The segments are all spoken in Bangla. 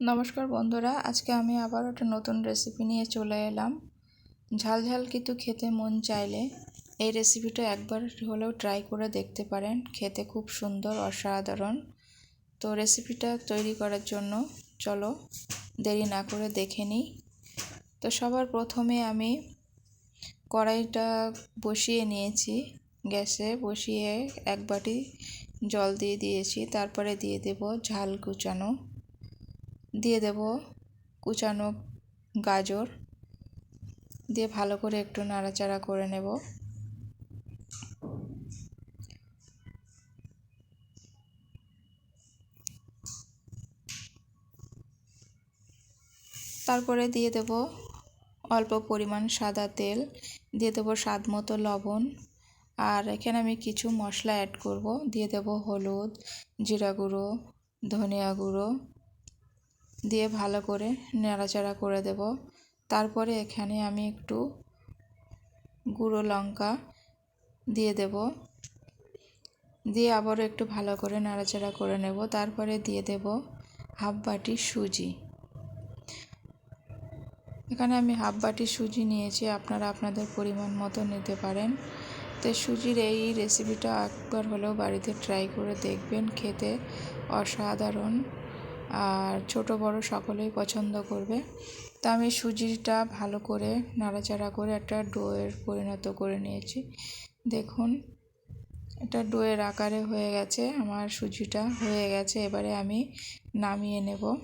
নমস্কার বন্ধুরা, আজকে আমি আবার একটা নতুন রেসিপি নিয়ে চলে এলাম। ঝাল ঝাল কিন্তু খেতে মন চাইলে এই রেসিপিটা একবার হলেও ট্রাই করে দেখতে পারেন। খেতে খুব সুন্দর, অসাধারণ। তো রেসিপিটা তৈরি করার জন্য চলো দেরি না করে দেখে নিই। তো সবার প্রথমে আমি কড়াইটা বসিয়ে নিয়েছি। গ্যাসে বসিয়ে এক বাটি জল দিয়ে দিয়েছি, তারপরে দিয়ে দেব ঝাল কুচানো। দিয়ে দেব কুচানো গাজর। দিয়ে ভালো করে একটু নাড়াচাড়া করে নেব। তারপরে দিয়ে দেব অল্প পরিমাণ সাদা তেল। দিয়ে দেবো স্বাদ মতো লবণ। আর এখানে আমি কিছু মশলা অ্যাড করব। দিয়ে দেব হলুদ, জিরা গুঁড়ো, ধনিয়া গুঁড়ো। দিয়ে ভালো করে নাড়াচাড়া করে দেব। তারপরে এখানে আমি একটু গুঁড়ো লঙ্কা দিয়ে দেব। দিয়ে আবারও একটু ভালো করে নাড়াচাড়া করে নেব। তারপরে দিয়ে দেব হাফ বাটি সুজি। এখানে আমি হাফ বাটি সুজি নিয়েছি। আপনারা আপনাদের পরিমাণ মতো নিতে পারেন। তো সুজির এই রেসিপিটা একবার হলেও বাড়িতে ট্রাই করে দেখবেন। খেতে অসাধারণ আর ছোট বড় সকলেই পছন্দ করবে। তা আমি সুজিটা ভালো করে নাড়াচাড়া করে একটা ডোয়ের পরিণত করে নিয়েছি। দেখুন, এটা ডোয়ের আকারে হয়ে গেছে, আমার সুজিটা হয়ে গেছে, এবারে আমি নামিয়ে নেব।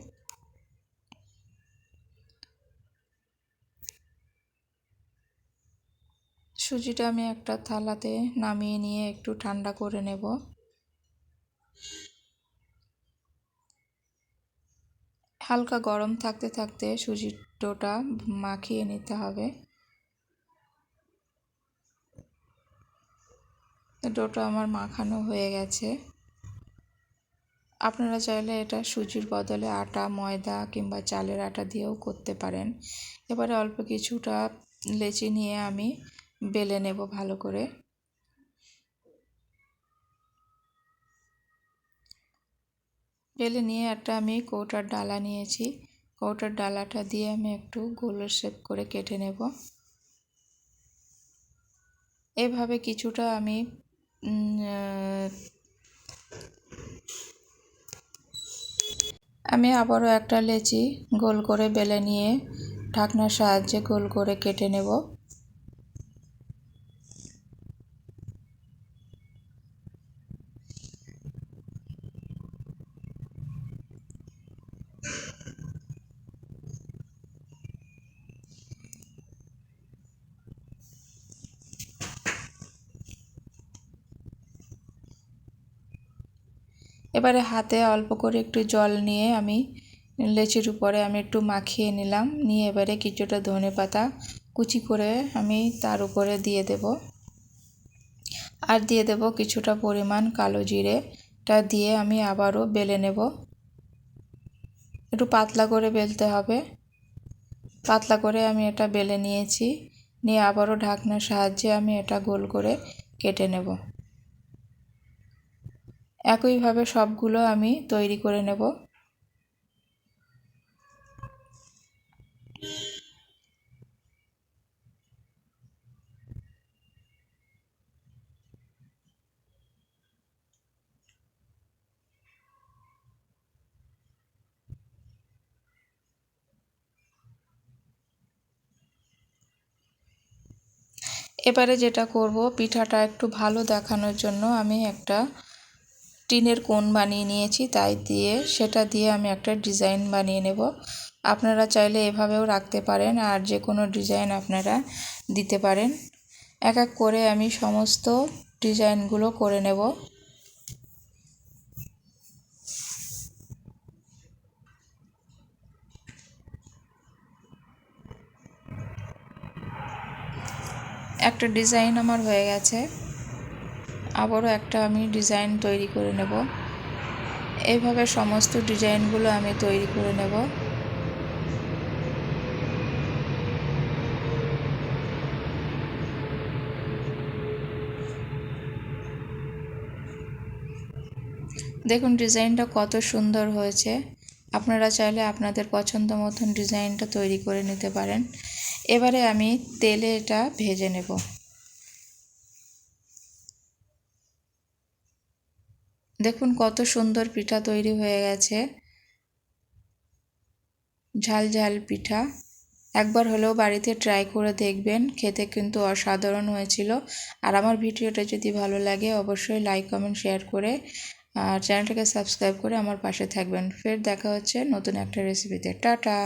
সুজিটা আমি একটা থালাতে নামিয়ে নিয়ে একটু ঠান্ডা করে নেব। হালকা গরম থাকতে থাকতে সুজির ডোটা মাখিয়ে নিতে হবে। ডোটা আমার মাখানো হয়ে গেছে। আপনারা চাইলে এটা সুজির বদলে আটা, ময়দা কিংবা চালের আটা দিয়েও করতে পারেন। এবারে অল্প কিছুটা লেচি নিয়ে আমি বেলে নেব ভালো করে। বেলে নিয়ে একটা আমি কৌটার ডালা নিয়েছি। কৌটার ডালাটা দিয়ে আমি একটু গোল শেপ করে কেটে নেব। এভাবে কিছুটা আমি আমি আবারও একটা লেচি গোল করে বেলে নিয়ে ঢাকনার সাহায্যে গোল করে কেটে নেব। এবারে হাতে অল্প করে একটু জল নিয়ে আমি লেচির উপরে আমি একটু মাখিয়ে নিলাম। নিয়ে এবারে কিছুটা ধনে পাতা কুচি করে আমি তার উপরে দিয়ে দেব। আর দিয়ে দেব কিছুটা পরিমাণ কালো জিরেটা দিয়ে আমি আবারও বেলে নেব। একটু পাতলা করে বেলতে হবে। পাতলা করে আমি এটা বেলে নিয়েছি। নিয়ে আবারও ঢাকনার সাহায্যে আমি এটা গোল করে কেটে নেব। একইভাবে সবগুলো আমি তৈরি করে নেব। এবারে যেটা করব, পিঠাটা একটু ভালো দেখানোর জন্য আমি একটা টিনের কোন বানিয়ে নিয়েছি তাই দিয়ে, সেটা দিয়ে আমি একটা ডিজাইন বানিয়ে নেব। আপনারা চাইলে এভাবেও রাখতে পারেন আর যে কোনো ডিজাইন আপনারা দিতে পারেন। এক এক করে আমি সমস্ত ডিজাইনগুলো করে নেব। একটা ডিজাইন আমার হয়ে গেছে। আবারও একটা আমি ডিজাইন তৈরি করে নেব। এইভাবে সমস্ত ডিজাইনগুলো আমি তৈরি করে নেব। দেখুন, ডিজাইনটা কত সুন্দর হয়েছে। আপনারা চাইলে আপনাদের পছন্দ মতন ডিজাইনটা তৈরি করে নিতে পারেন। এবারে আমি তেলে এটা ভেজে নেব। দেখুন কত সুন্দর পিঠা তৈরি হয়ে গেছে। ঝাল ঝাল পিঠা। একবার হলেও বাড়িতে ট্রাই করে দেখবেন, খেতে কিন্তু অসাধারণ হয়েছিল। আর আমার ভিডিওটা যদি ভালো লাগে, অবশ্যই লাইক কমেন্ট শেয়ার করে, আর চ্যানেলটাকে সাবস্ক্রাইব করে আমার পাশে থাকবেন। ফের দেখা হচ্ছে নতুন একটা রেসিপিতে টাটা!